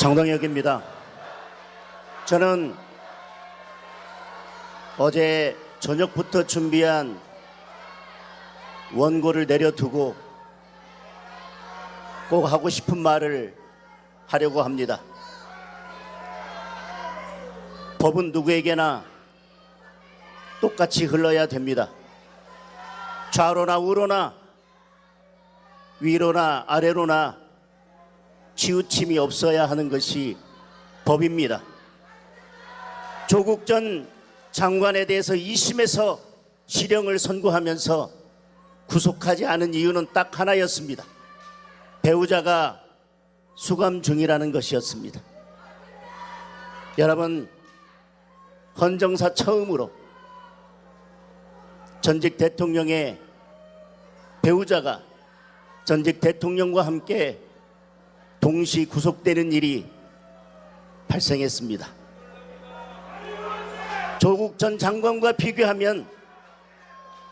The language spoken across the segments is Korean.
장동혁입니다. 저는 어제 저녁부터 준비한 원고를 내려두고 꼭 하고 싶은 말을 하려고 합니다. 법은 누구에게나 똑같이 흘러야 됩니다. 좌로나 우로나 위로나 아래로나 치우침이 없어야 하는 것이 법입니다. 조국 전 장관에 대해서 2심에서 실형을 선고하면서 구속하지 않은 이유는 딱 하나였습니다. 배우자가 수감 중이라는 것이었습니다. 여러분, 헌정사 처음으로 전직 대통령의 배우자가 전직 대통령과 함께 동시 구속되는 일이 발생했습니다. 조국 전 장관과 비교하면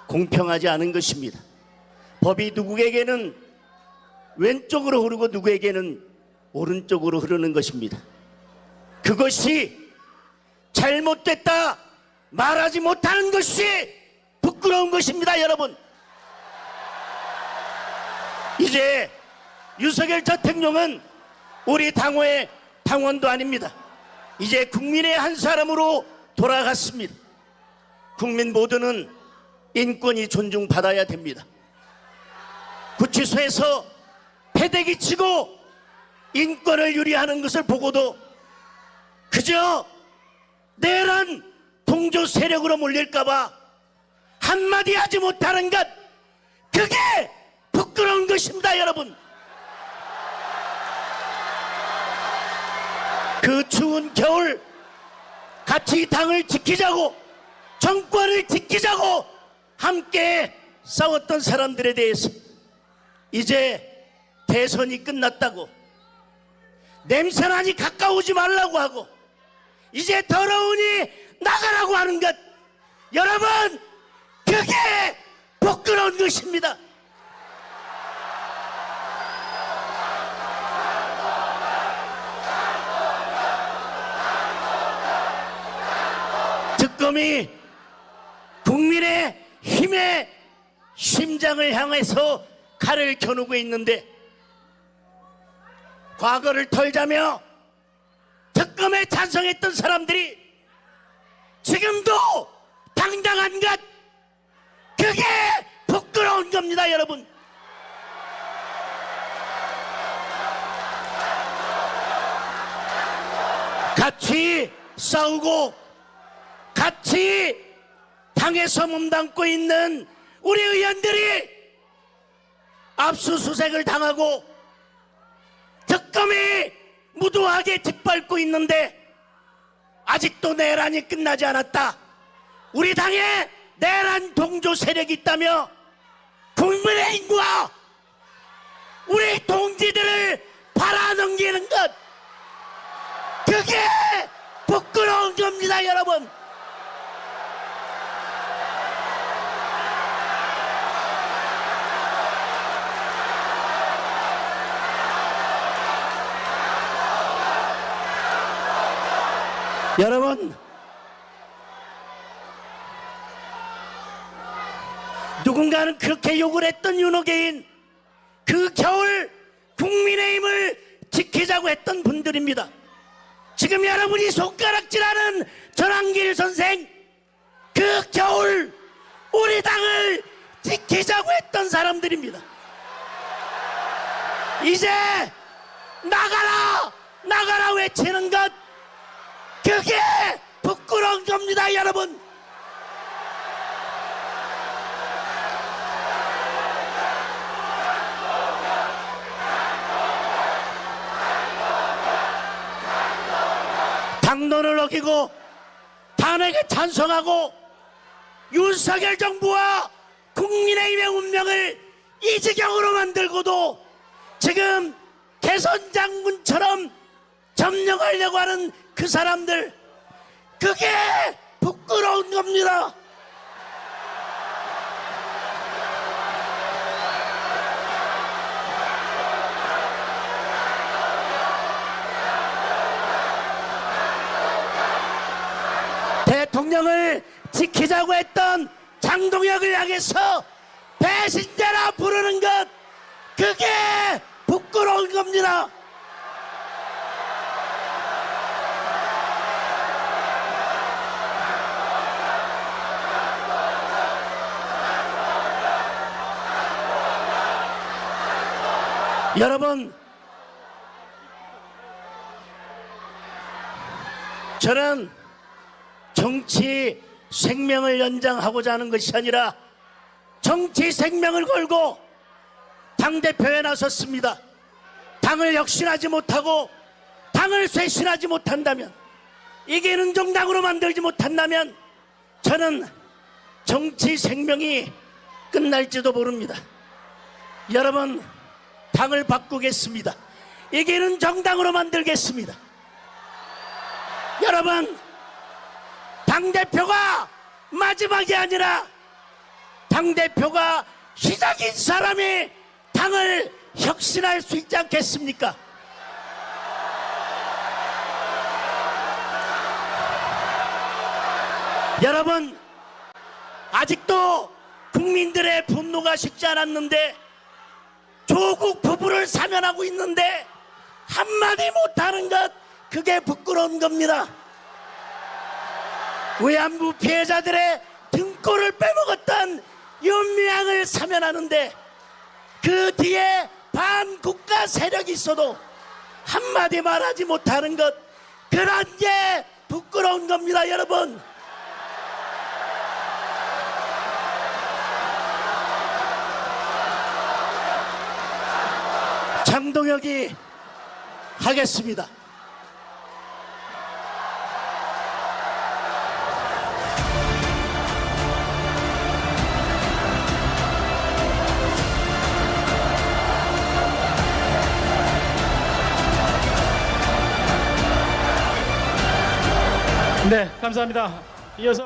공평하지 않은 것입니다. 법이 누구에게는 왼쪽으로 흐르고 누구에게는 오른쪽으로 흐르는 것입니다. 그것이 잘못됐다 말하지 못하는 것이 부끄러운 것입니다, 여러분. 이제 윤석열 대통령은 우리 당호의 당원도 아닙니다. 이제 국민의 한 사람으로 돌아갔습니다. 국민 모두는 인권이 존중받아야 됩니다. 구치소에서 패대기 치고 인권을 유리하는 것을 보고도 그저 내란 동조 세력으로 몰릴까봐 한마디 하지 못하는 것 그게 부끄러운 것입니다 여러분 그 추운 겨울 같이 당을 지키자고 정권을 지키자고 함께 싸웠던 사람들에 대해서 이제 대선이 끝났다고 냄새나니 가까우지 말라고 하고 이제 더러우니 나가라고 하는 것 여러분 그게 부끄러운 것입니다 특검이 국민의 힘의 심장을 향해서 칼을 겨누고 있는데 과거를 털자며 특검에 찬성했던 사람들이 지금도 당당한 것 그게 부끄러운 겁니다 여러분. 같이 싸우고 같이 당에서 몸담고 있는 우리 의원들이 압수수색을 당하고 특검이 무도하게 짓밟고 있는데 아직도 내란이 끝나지 않았다. 우리 당에 내란 동조 세력이 있다며 국민의힘과 우리 동지들을 팔아넘기는 것 그게 부끄러운 겁니다 여러분 여러분 누군가는 그렇게 욕을 했던 윤호개인 그 겨울 국민의힘을 지키자고 했던 분들입니다. 지금 여러분이 손가락질하는 전환길 선생 그 겨울 우리 당을 지키자고 했던 사람들입니다. 이제 나가라 나가라 외치는 것 그게 부끄러운 겁니다, 여러분. 당론을 어기고 탄핵에 찬성하고 윤석열 정부와 국민의힘의 운명을 이 지경으로 만들고도 지금 개선 장군처럼 점령하려고 하는 그 사람들 그게 부끄러운 겁니다. 대통령을 지키자고 했던 장동혁을 향해서 배신자라 부르는 것 그게 부끄러운 겁니다. 여러분 저는 정치 생명을 연장하고자 하는 것이 아니라 정치 생명을 걸고 당대표에 나섰습니다. 당을 혁신하지 못하고 당을 쇄신하지 못한다면 이기는 정당으로 만들지 못한다면 저는 정치 생명이 끝날지도 모릅니다. 여러분 당을 바꾸겠습니다. 이기는 정당으로 만들겠습니다. 여러분 당대표가 마지막이 아니라 당대표가 시작인 사람이 당을 혁신할 수 있지 않겠습니까? 여러분 아직도 국민들의 분노가 식지 않았는데 조국 부부를 사면하고 있는데 한마디 못하는 것 그게 부끄러운 겁니다. 외환부 피해자들의 등골을 빼먹었던 윤미향을 사면하는데 그 뒤에 반국가 세력이 있어도 한마디 말하지 못하는 것 그런 게 부끄러운 겁니다 여러분 장동혁이 하겠습니다 네, 감사합니다. 이어서